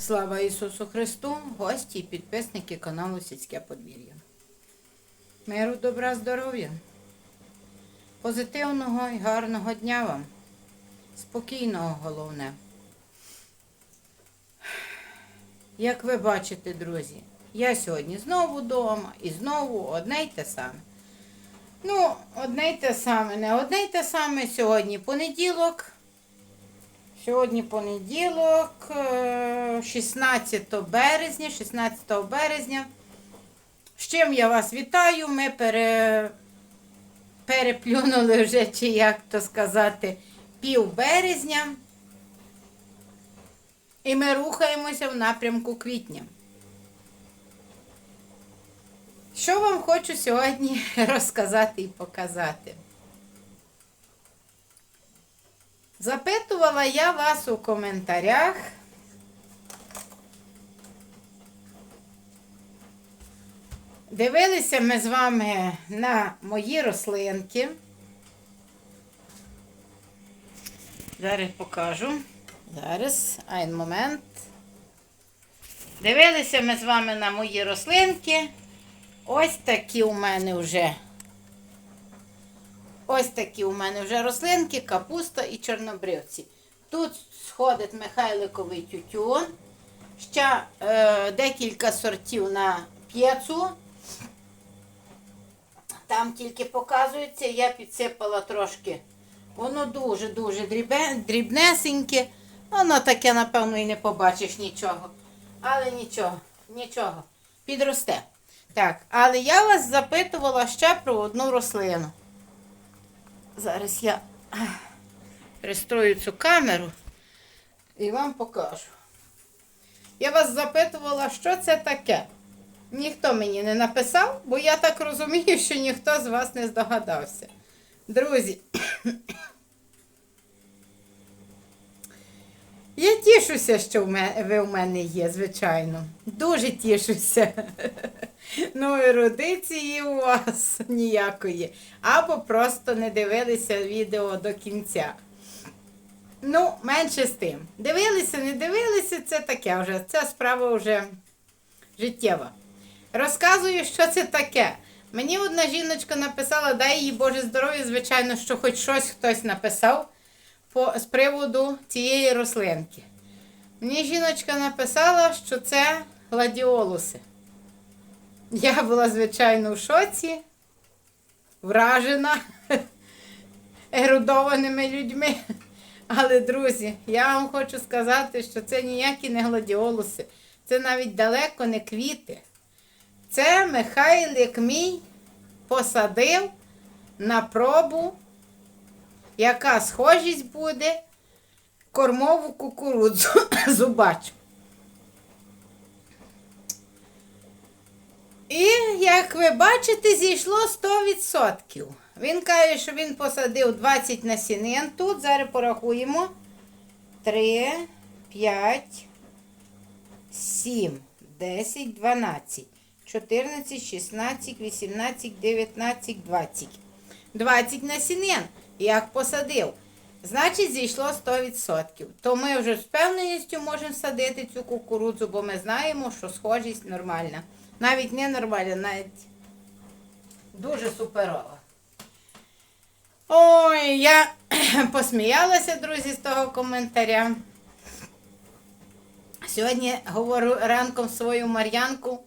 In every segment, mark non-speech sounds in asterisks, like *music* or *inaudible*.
Слава Ісусу Христу, гості і підписники каналу Сільське подвір'я. Миру, добра, здоров'я, позитивного і гарного дня вам, спокійного головне. Як ви бачите, друзі, я сьогодні знову вдома і знову одне й те саме. Ну, одне й те саме, не одне й те саме сьогодні понеділок. Сьогодні понеділок, е, 16 березня, 16 березня. З чим я вас вітаю? Ми пере... переплюнули вже, чи як то сказати, пів березня. І ми рухаємося в напрямку квітня. Що вам хочу сьогодні *laughs* розказати і показати? Запитувала я вас у коментарях. Дивилися ми з вами на мої рослинки. Зараз покажу. Зараз, один момент. Дивилися ми з вами на мої рослинки. Ось такі у мене вже. Ось такі у мене вже рослинки, капуста і чорнобривці. Тут сходить Михайликовий тютюн. Ще е, декілька сортів на п'єцу. Там тільки показується, я підсипала трошки. Воно дуже-дуже дрібнесеньке. Воно таке, напевно, і не побачиш нічого. Але нічого, нічого. Підросте. Так, але я вас запитувала ще про одну рослину. Зараз я пристрою цю камеру і вам покажу. Я вас запитувала, що це таке. Ніхто мені не написав, бо я так розумію, що ніхто з вас не здогадався. Друзі, *clears throat* я тішуся, що ви в мене є, звичайно. Дуже тішуся. *laughs* Ну, ерудиції у вас *laughs* ніякої. Або просто не дивилися відео до кінця. Ну, менше з тим. Дивилися, не дивилися, це таке вже. Це справа вже життєва. Розказую, що це таке. Мені одна жіночка написала, дай їй Боже здоров'я, звичайно, що хоч щось хтось написав по, з приводу цієї рослинки. Мені жіночка написала, що це гладіолуси. Я була, звичайно, в шоці, вражена ерудованими людьми. Але, друзі, я вам хочу сказати, що це ніякі не гладіолуси, це навіть далеко не квіти. Це Михайлик мій посадив на пробу, яка схожість буде кормову кукурудзу *coughs* зубачу. І, як ви бачите, зійшло 100%. Він каже, що він посадив 20 насінин. Тут зараз порахуємо. 3, 5, 7, 10, 12, 14, 16, 18, 19, 20. 20 насінин. Як посадив. Значить, зійшло 100%. То ми вже з певненістю можемо садити цю кукурудзу, бо ми знаємо, що схожість нормальна. Навіть не нормальна, навіть дуже суперова. Ой, я *clears throat* посміялася, друзі, з того коментаря. Сьогодні говорю ранком свою Мар'янку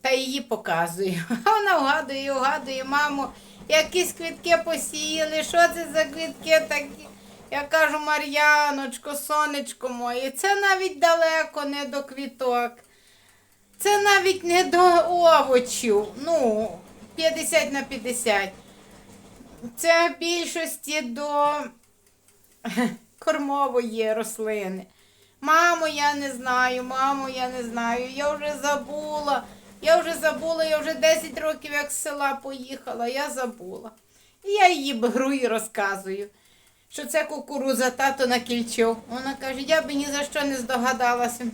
та її показую. *laughs* Вона вгадує, вгадує, мамо, якісь квітки посіяли, що це за квітки такі? Я кажу, Мар'яночко, сонечко моє, це навіть далеко не до квіток. Це навіть не до овочів. Ну, 50 на 50. Це в більшості до кормової рослини. Мамо, я не знаю, мамо, я не знаю. Я вже забула. Я вже забула, я вже 10 років як з села поїхала, я забула. І я її беру і розказую, що це кукуруза тато накільчив. Вона каже, я би ні за що не здогадалася.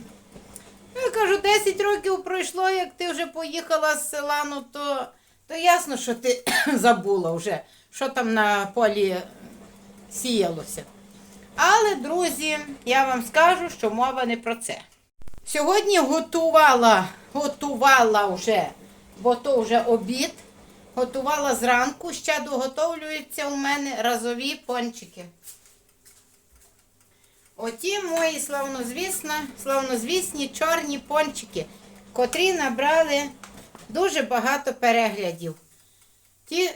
Я кажу, 10 років пройшло, як ти вже поїхала з села, ну то, то ясно, що ти *clears throat* забула вже, що там на полі сіялося. Але, друзі, я вам скажу, що мова не про це. Сьогодні готувала, готувала вже, бо то вже обід. Готувала зранку, ще доготовлюються у мене разові пончики. Оті мої славнозвісна, славнозвісні чорні пончики, котрі набрали дуже багато переглядів. Ті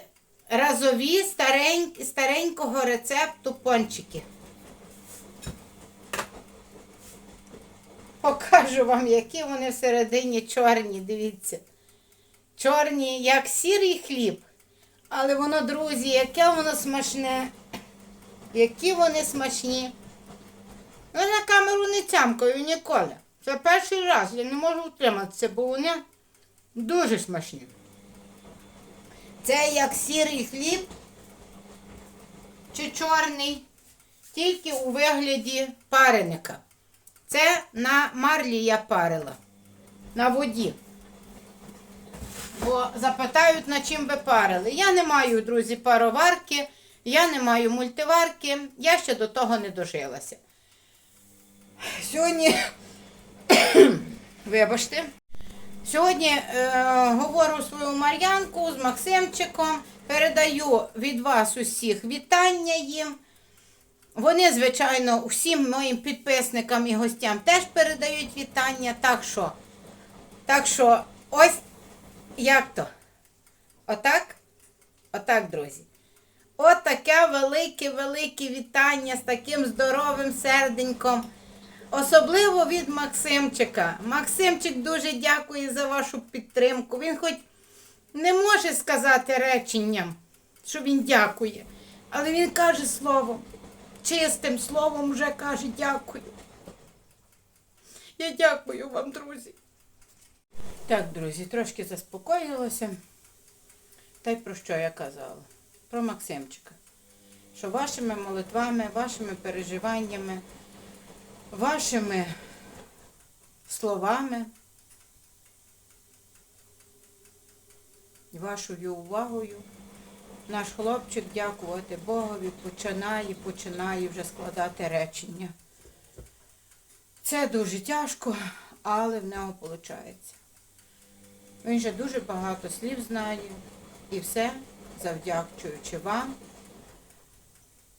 разові старень, старенького рецепту пончики. Покажу вам, які вони всередині чорні, дивіться. Чорні, як сірий хліб. Але воно, друзі, яке воно смачне. Які вони смачні. Ну, на камеру не цямкаю ніколи. Це перший раз, я не можу утриматися, бо вони дуже смачні. Це як сірий хліб чи чорний, тільки у вигляді пареника. Це на марлі я парила, на воді. Бо запитають, на чим ви парили. Я не маю, друзі, пароварки, я не маю мультиварки, я ще до того не дожилася. Сьогодні, *coughs* вибачте, сьогодні е, говорю свою Мар'янку з Максимчиком, передаю від вас усіх вітання їм. Вони, звичайно, всім моїм підписникам і гостям теж передають вітання. Так що, так що, ось як то? Отак? Отак, друзі. От таке велике-велике вітання з таким здоровим серденьком. Особливо від Максимчика. Максимчик дуже дякує за вашу підтримку. Він хоч не може сказати реченням, що він дякує. Але він каже словом, чистим словом вже каже дякую. Я дякую вам, друзі. Так, друзі, трошки заспокоїлася. Та й про що я казала? Про Максимчика. Що вашими молитвами, вашими переживаннями, вашими словами, вашою увагою наш хлопчик, дякувати Богові, починає, починає вже складати речення. Це дуже тяжко, але в нього виходить. Він же дуже багато слів знає і все завдячуючи вам.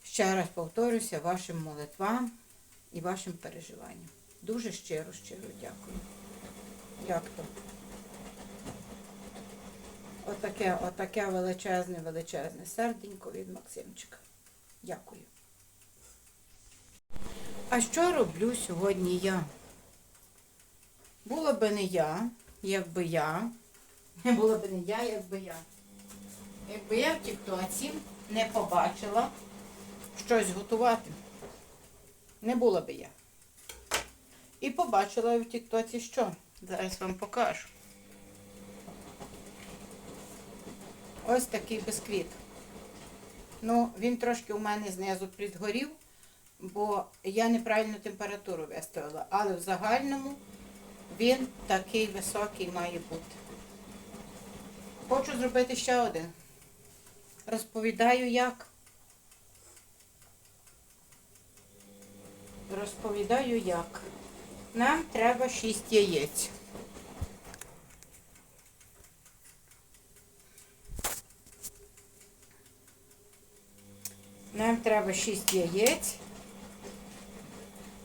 Ще раз повторюся, вашим молитвам і вашим переживанням. Дуже щиро, щиро дякую. Як то? Отаке, отаке величезне, величезне серденько від Максимчика. Дякую. А що роблю сьогодні я? Було би не я, якби я. Не було б не я, якби я. Якби я в тіктоці не побачила щось готувати. Не було би я. І побачила в тіктоці що? Зараз вам покажу. Ось такий бисквіт. Ну, він трошки у мене знизу підгорів, бо я неправильну температуру виставила. Але в загальному він такий високий має бути. Хочу зробити ще один. Розповідаю як. Розповідаю як. Нам треба 6 яєць. Нам треба 6 яєць.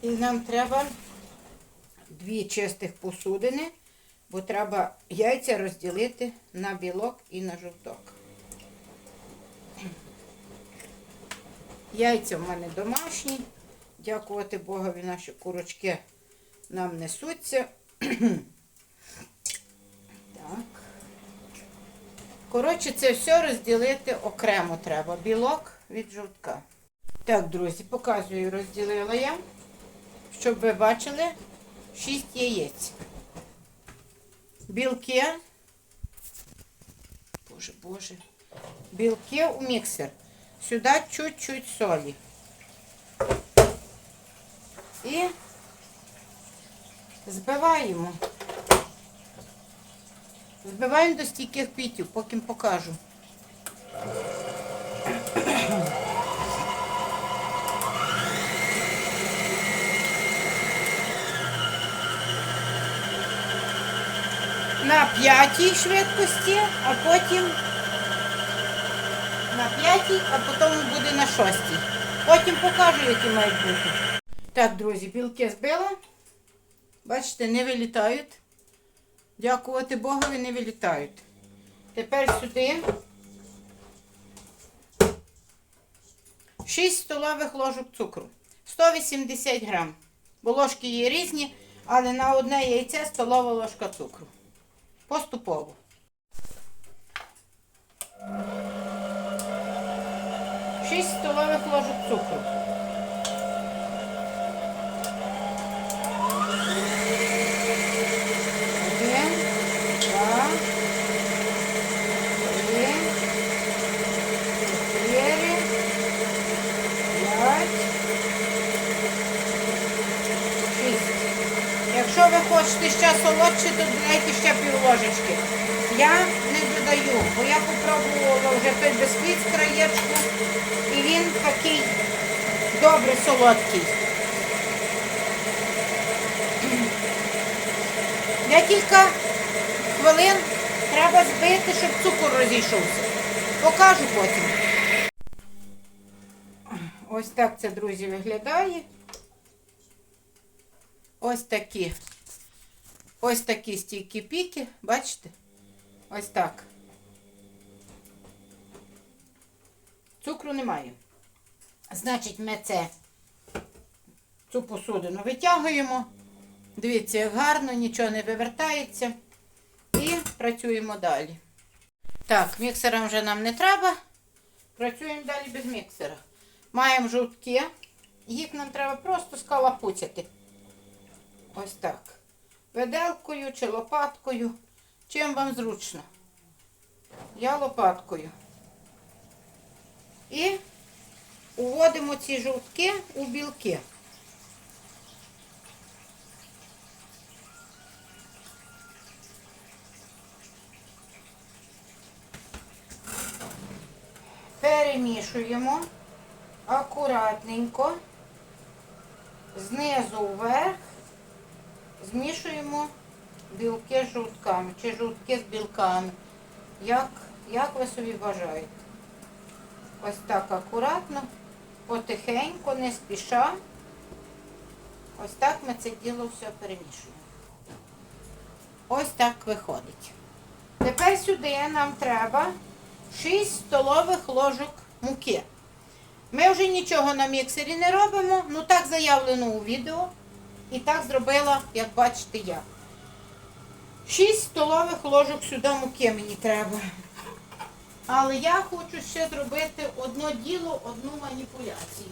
І нам треба дві чистих посудини, бо треба яйця розділити на білок і на жовток. Яйця в мене домашні. Дякувати Богові, наші курочки нам несуться. *clears throat* Так. Коротше, це все розділити окремо треба. Білок від жовтка. Так, друзі, показую, розділила я, щоб ви бачили 6 яєць. Білки. Боже, боже. Білки у міксер. Сюди чуть-чуть солі. І збиваємо. Збиваємо до стійких пітів, потім покажу. на п'ятій швидкості, а потім на п'ятій, а потім буде на шостій. Потім покажу, які мають бути. Так, друзі, білки збила. Бачите, не вилітають. Дякувати Богові, не вилітають. Тепер сюди 6 столових ложок цукру. 180 грам. Бо ложки є різні, але на одне яйце столова ложка цукру. Поступово. Шість столових ложок цукру. Один, два, три, чотири, п'ять, шість. Якщо ви хочете ще солодше, то додайте ще пів ложечки. Я не додаю, бо я попробувала вже той бисквіт з краєчку, і він такий добре солодкий. Декілька хвилин треба збити, щоб цукор розійшовся. Покажу потім. Ось так це, друзі, виглядає. Ось такі. Ось такі стійкі піки, бачите? Ось так. Цукру немає. Значить, ми це цю посудину витягуємо. Дивіться, як гарно, нічого не вивертається. І працюємо далі. Так, міксера вже нам не треба. Працюємо далі без міксера. Маємо жовтки. Їх нам треба просто скалапуцяти. Ось так. Виделкою чи лопаткою. Чим вам зручно? Я лопаткою. І уводимо ці жовтки у білки. Перемішуємо акуратненько, знизу вверх, змішуємо білки з жовтками чи жовтки з білками. Як, як ви собі бажаєте. Ось так акуратно, потихеньку, не спіша. Ось так ми це діло все перемішуємо. Ось так виходить. Тепер сюди нам треба 6 столових ложок муки. Ми вже нічого на міксері не робимо, ну так заявлено у відео. І так зробила, як бачите, я. 6 столових ложок сюди муки мені треба. Але я хочу ще зробити одно діло, одну маніпуляцію.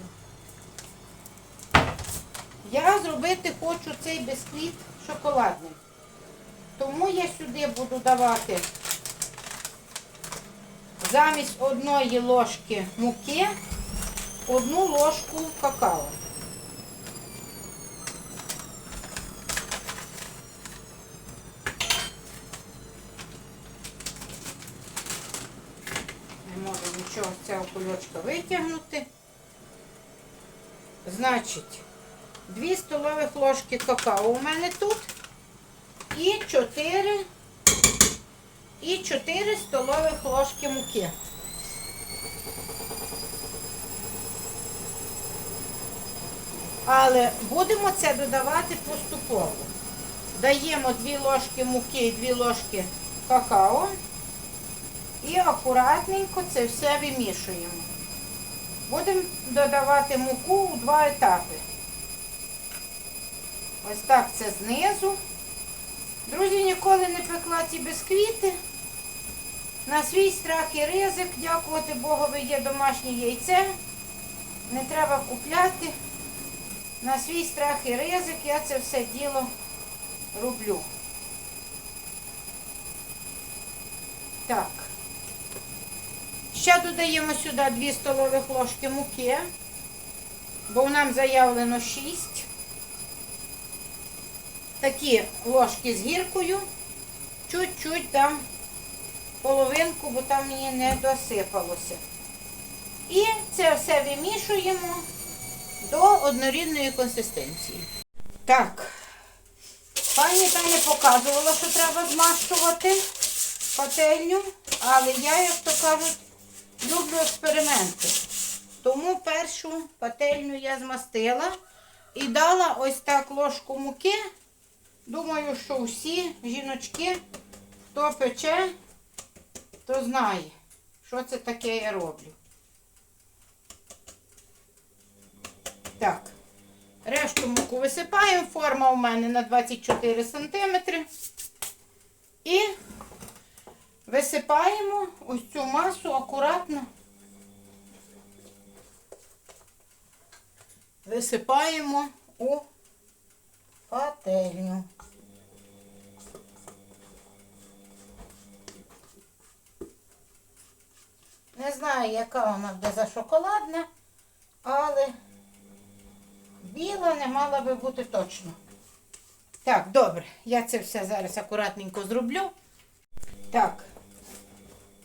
Я зробити хочу цей бисквіт шоколадним. Тому я сюди буду давати замість одної ложки муки одну ложку какао. Не можу нічого з цього кульочка витягнути. Значить, 2 столових ложки какао у мене тут і 4 і 4 столових ложки муки. Але будемо це додавати поступово. Даємо 2 ложки муки і 2 ложки какао. І акуратненько це все вимішуємо. Будемо додавати муку у два етапи. Ось так це знизу. Друзі, ніколи не пекла ці бісквіти. На свій страх і ризик, дякувати Богові, є домашнє яйце. Не треба купляти. На свій страх і ризик я це все діло роблю. Так. Ще додаємо сюди 2 столових ложки муки, бо нам заявлено 6. Такі ложки з гіркою. Чуть-чуть там половинку, бо там мені не досипалося. І це все вимішуємо до однорідної консистенції. Так, Пані Таня показувала, що треба змащувати пательню, але я, як то кажуть, люблю експерименти. Тому першу пательню я змастила і дала ось так ложку муки. Думаю, що всі жіночки, хто пече, то знає, що це таке я роблю. Так. Решту муку висипаємо. Форма у мене на 24 см. І висипаємо ось цю масу акуратно. Висипаємо у пательню. Не знаю, яка вона буде за шоколадна, але біла не мала би бути точно. Так, добре, я це все зараз акуратненько зроблю. Так,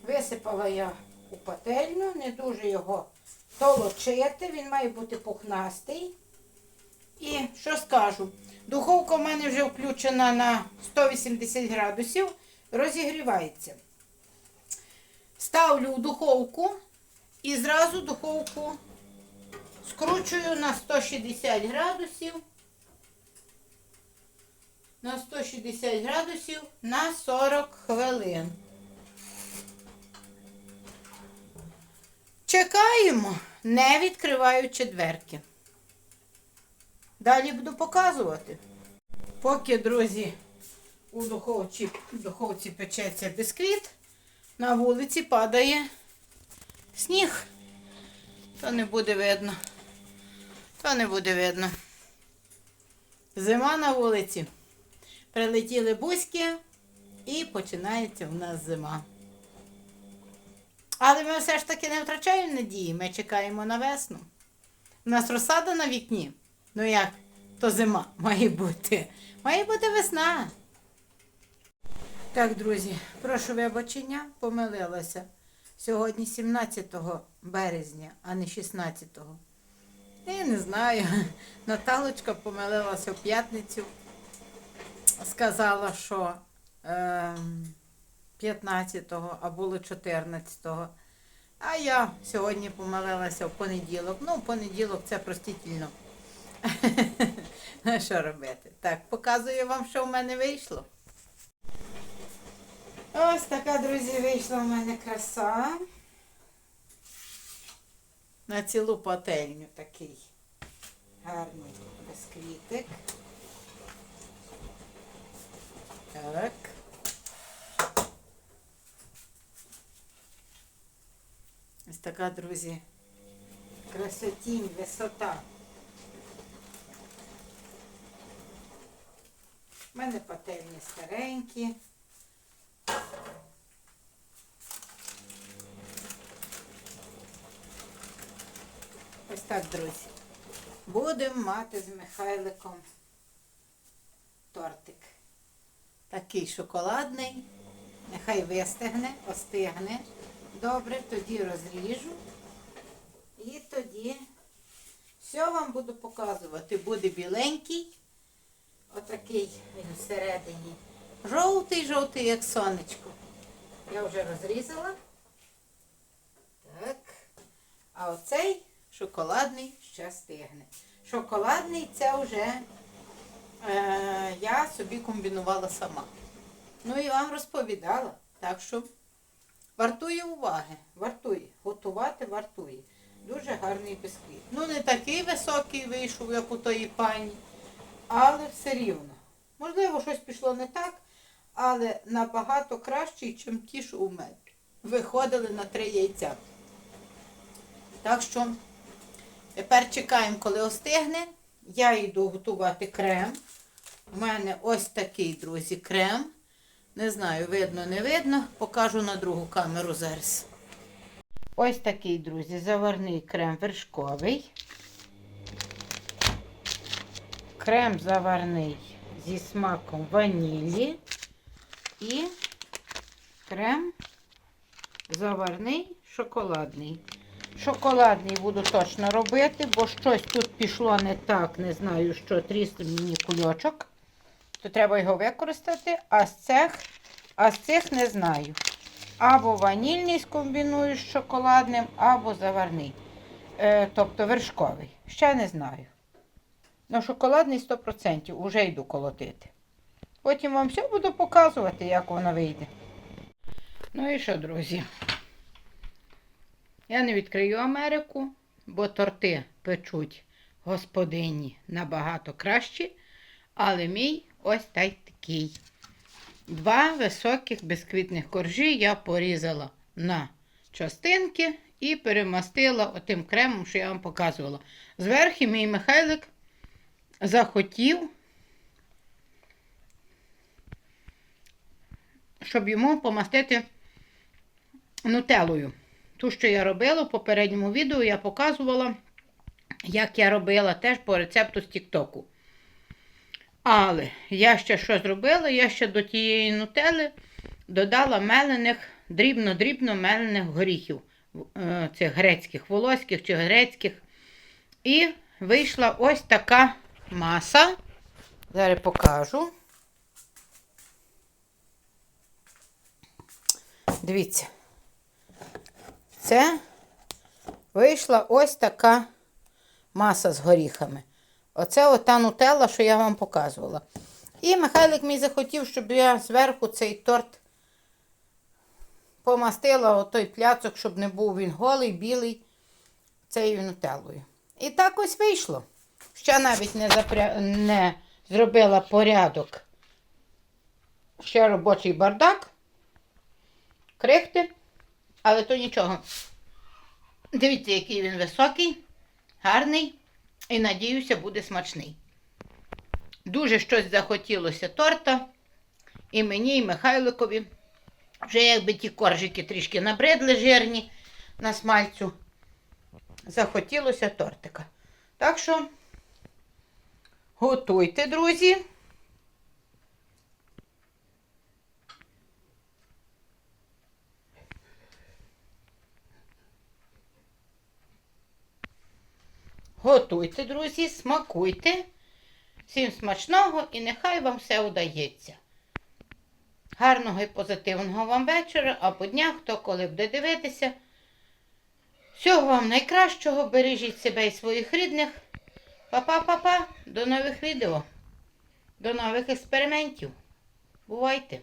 висипала я у пательню, не дуже його толочити, він має бути пухнастий. І що скажу? Духовка в мене вже включена на 180 градусів, розігрівається. Ставлю у духовку і зразу духовку скручую на 160 градусів. На 160 градусів на 40 хвилин. Чекаємо, не відкриваючи дверки. Далі буду показувати. Поки, друзі, у духовці, в духовці печеться бісквіт, на вулиці падає сніг. То не буде видно. То не буде видно. Зима на вулиці. Прилетіли бузьки і починається в нас зима. Але ми все ж таки не втрачаємо надії, ми чекаємо на весну. У нас розсада на вікні. Ну як, то зима має бути. Має бути весна. Так, друзі, прошу вибачення, помилилася. Сьогодні 17 березня, а не 16-го. Я не знаю. Наталочка помилилася в п'ятницю. Сказала, що е, 15-го, а було 14-го. А я сьогодні помилилася в понеділок. Ну, в понеділок це простительно. *laughs* Що робити? Так, показую вам, що в мене вийшло. Ось така, друзі, вийшла в мене краса. На цілу пательню такий гарний бисквітик. Так. Ось така, друзі, красотінь, висота. У мене пательні старенькі. Ось так, друзі. Будемо мати з Михайликом тортик. Такий шоколадний. Нехай вистигне, остигне. Добре, тоді розріжу. І тоді все вам буду показувати. Буде біленький. Отакий він всередині. Жовтий, жовтий, як сонечко. Я вже розрізала. Так. А оцей шоколадний ще стигне. Шоколадний це вже е, я собі комбінувала сама. Ну і вам розповідала. Так що вартує уваги. Вартує. Готувати вартує. Дуже гарний бісквіт. Ну, не такий високий вийшов, як у тої пані, але все рівно. Можливо, щось пішло не так, але набагато кращий, ніж ті, що у мене. Виходили на три яйця. Так що тепер чекаємо, коли остигне. Я йду готувати крем. У мене ось такий, друзі, крем. Не знаю, видно, не видно. Покажу на другу камеру зараз. Ось такий, друзі, заварний крем вершковий. Крем заварний зі смаком ванілі. І крем заварний шоколадний. Шоколадний буду точно робити, бо щось тут пішло не так, не знаю, що тріснув мені кульочок. То треба його використати, а з цих, а з цих не знаю. Або ванільний скомбіную з шоколадним, або заварний. Е, тобто вершковий. Ще не знаю. Ну, шоколадний 100% уже йду колотити. Потім вам все буду показувати, як воно вийде. Ну і що, друзі? Я не відкрию Америку, бо торти печуть господині набагато кращі, але мій ось та такий. Два високих бісквітних коржі я порізала на частинки і перемастила отим кремом, що я вам показувала. Зверху мій Михайлик захотів, щоб йому помастити нутелою. Ту, що я робила в попередньому відео, я показувала, як я робила теж по рецепту з Тіктоку. Але я ще що зробила? Я ще до тієї нутели додала мелених, дрібно-дрібно мелених горіхів, е, цих грецьких, волоських чи грецьких. І вийшла ось така маса. Зараз покажу. Дивіться. Це вийшла ось така маса з горіхами. Оце ота нутелла, що я вам показувала. І Михайлик мій захотів, щоб я зверху цей торт помастила отой пляцок, щоб не був він голий, білий, цією нутеллою. І так ось вийшло. Ще навіть не, запря... не зробила порядок. Ще робочий бардак. Крихти, але то нічого. Дивіться, який він високий, гарний і, надіюся, буде смачний. Дуже щось захотілося торта. І мені, і Михайликові. Вже якби ті коржики трішки набридли жирні на смальцю. Захотілося тортика. Так що готуйте, друзі. Готуйте, друзі, смакуйте. Всім смачного і нехай вам все удається. Гарного і позитивного вам вечора, а по днях, хто коли буде дивитися. Всього вам найкращого, бережіть себе і своїх рідних. Па-па-па-па, до нових відео, до нових експериментів. Бувайте!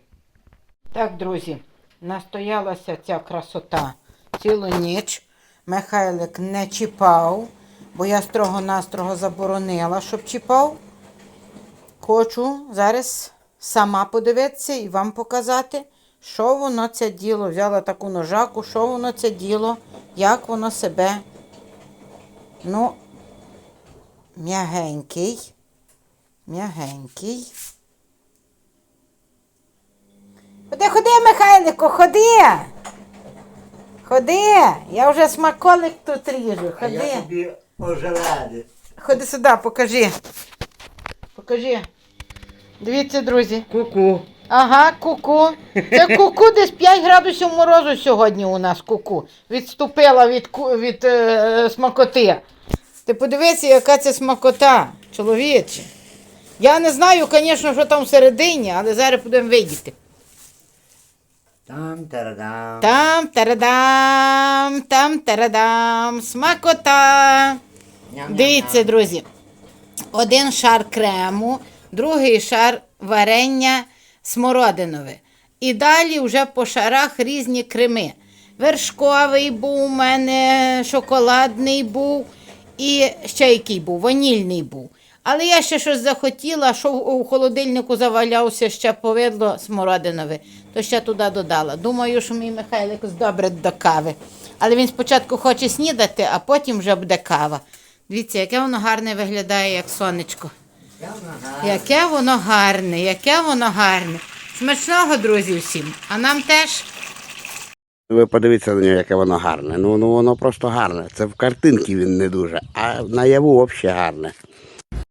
Так, друзі, настоялася ця красота цілу ніч. Михайлик не чіпав, бо я строго-настрого заборонила, щоб чіпав. Хочу зараз сама подивитися і вам показати, що воно це діло. Взяла таку ножаку, що воно це діло, як воно себе. Ну, м'ягенький. М'ягенький. Ходи, ходи, Михайлику, ходи. Ходи. Я вже смаколик тут ріжу. А я Ходи. Тобі ожеледи. Ходи сюди, покажи. Покажи. Дивіться, друзі. Ку-ку. Ага, куку. Це куку десь 5 градусів морозу сьогодні у нас куку. Відступила від, ку- від е, смакоти. Ти подивися, яка це смакота, чоловіче. Я не знаю, звісно, що там всередині, але зараз будемо видіти. Там тарадам. Там тарадам, там тарадам, смакота. Дивіться, друзі. Один шар крему, другий шар варення смородинове. І далі вже по шарах різні креми. Вершковий був у мене, шоколадний був і ще який був, ванільний був. Але я ще щось захотіла, що у холодильнику завалявся ще повидло смородинове, то ще туди додала. Думаю, що мій Михайлик здобрить до кави. Але він спочатку хоче снідати, а потім вже буде кава. Дивіться, яке воно гарне виглядає, як сонечко. Яке воно гарне, яке воно гарне. Смачного, друзі, всім. А нам теж. Ви подивіться на нього, яке воно гарне. Ну, ну воно просто гарне. Це в картинці він не дуже, а наяву взагалі гарне.